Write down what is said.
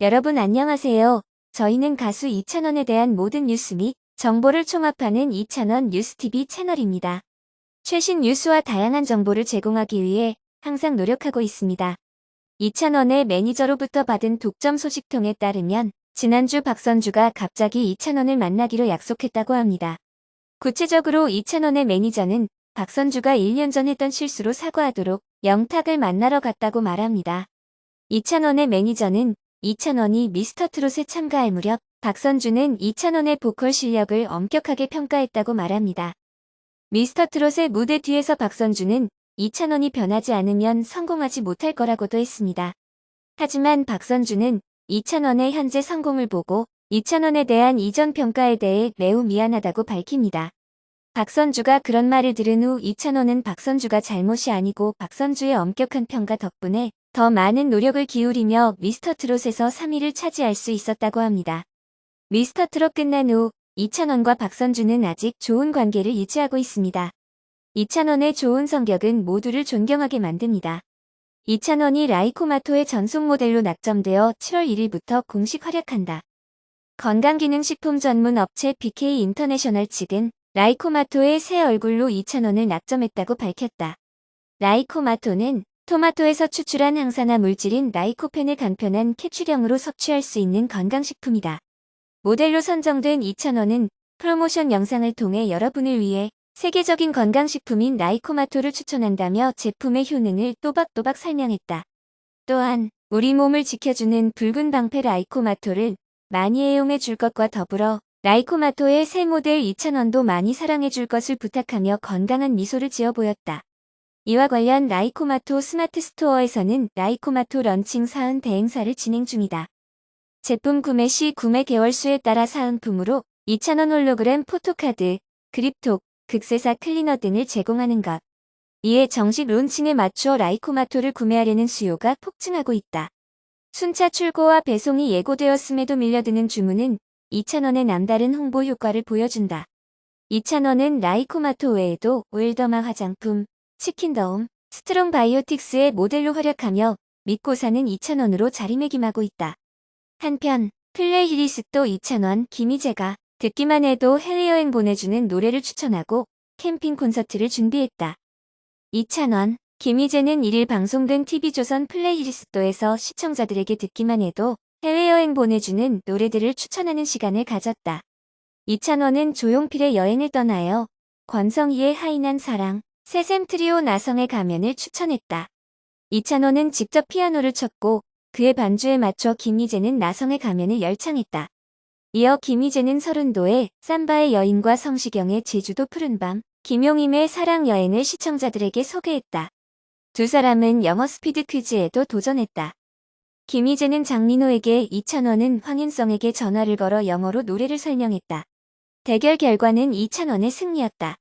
여러분 안녕하세요. 저희는 가수 이찬원에 대한 모든 뉴스 및 정보를 총합하는 이찬원 뉴스TV 채널입니다. 최신 뉴스와 다양한 정보를 제공하기 위해 항상 노력하고 있습니다. 이찬원의 매니저로부터 받은 독점 소식통에 따르면 지난주 박선주가 갑자기 이찬원을 만나기로 약속했다고 합니다. 구체적으로 이찬원의 매니저는 박선주가 1년 전 했던 실수로 사과하도록 영탁을 만나러 갔다고 말합니다. 이찬원의 매니저는 이찬원이 미스터트롯에 참가할 무렵 박선주는 이찬원의 보컬 실력을 엄격하게 평가했다고 말합니다. 미스터트롯의 무대 뒤에서 박선주는 이찬원이 변하지 않으면 성공하지 못할 거라고도 했습니다. 하지만 박선주는 이찬원의 현재 성공을 보고 이찬원에 대한 이전 평가에 대해 매우 미안하다고 밝힙니다. 박선주가 그런 말을 들은 후 이찬원은 박선주가 잘못이 아니고 박선주의 엄격한 평가 덕분에 더 많은 노력을 기울이며 미스터 트롯에서 3위를 차지할 수 있었다고 합니다. 미스터 트롯 끝난 후 이찬원과 박선주는 아직 좋은 관계를 유지하고 있습니다. 이찬원의 좋은 성격은 모두를 존경하게 만듭니다. 이찬원이 라이코마토의 전속 모델로 낙점되어 7월 1일부터 공식 활약한다. 건강기능식품 전문 업체 BK 인터내셔널 측은 라이코마토의 새 얼굴로 이찬원을 낙점했다고 밝혔다. 라이코마토는 토마토에서 추출한 항산화 물질인 라이코펜을 간편한 캡슐형으로 섭취할 수 있는 건강식품이다. 모델로 선정된 이찬원은 프로모션 영상을 통해 여러분을 위해 세계적인 건강식품인 라이코마토를 추천한다며 제품의 효능을 또박또박 설명했다. 또한 우리 몸을 지켜주는 붉은 방패 라이코마토를 많이 애용해 줄 것과 더불어 라이코마토의 새 모델 2,000원도 많이 사랑해 줄 것을 부탁하며 건강한 미소를 지어 보였다. 이와 관련 라이코마토 스마트 스토어에서는 라이코마토 런칭 사은 대행사를 진행 중이다. 제품 구매 시 구매 개월수에 따라 사은품으로 2,000원 홀로그램 포토카드, 그립톡, 극세사 클리너 등을 제공하는 것. 이에 정식 론칭에 맞춰 라이코마토를 구매하려는 수요가 폭증하고 있다. 순차 출고와 배송이 예고되었음에도 밀려드는 주문은 2,000원의 남다른 홍보 효과를 보여준다. 2,000원은 라이코마토 외에도 오일더마 화장품, 치킨더움, 스트롱 바이오틱스의 모델로 활약하며 믿고 사는 2,000원으로 자리매김하고 있다. 한편 플레이 히리스도 2,000원 김희재가 듣기만 해도 해외여행 보내주는 노래를 추천하고 캠핑 콘서트를 준비했다. 2,000원 김희재는 1일 방송된 TV조선 플레이리스트에서 시청자들에게 듣기만 해도 해외여행 보내주는 노래들을 추천하는 시간을 가졌다. 2,000원은 조용필의 여행을 떠나요. 권성희의 하이난 사랑, 새샘 트리오 나성의 가면을 추천했다. 2,000원은 직접 피아노를 쳤고 그의 반주에 맞춰 김희재는 나성의 가면을 열창했다. 이어 김희재는 서른도의 삼바의 여인과 성시경의 제주도 푸른밤, 김용임의 사랑 여행을 시청자들에게 소개했다. 두 사람은 영어 스피드 퀴즈에도 도전했다. 김희재는 장민호에게 2,000원은 황윤성에게 전화를 걸어 영어로 노래를 설명했다. 대결 결과는 2,000원의 승리였다.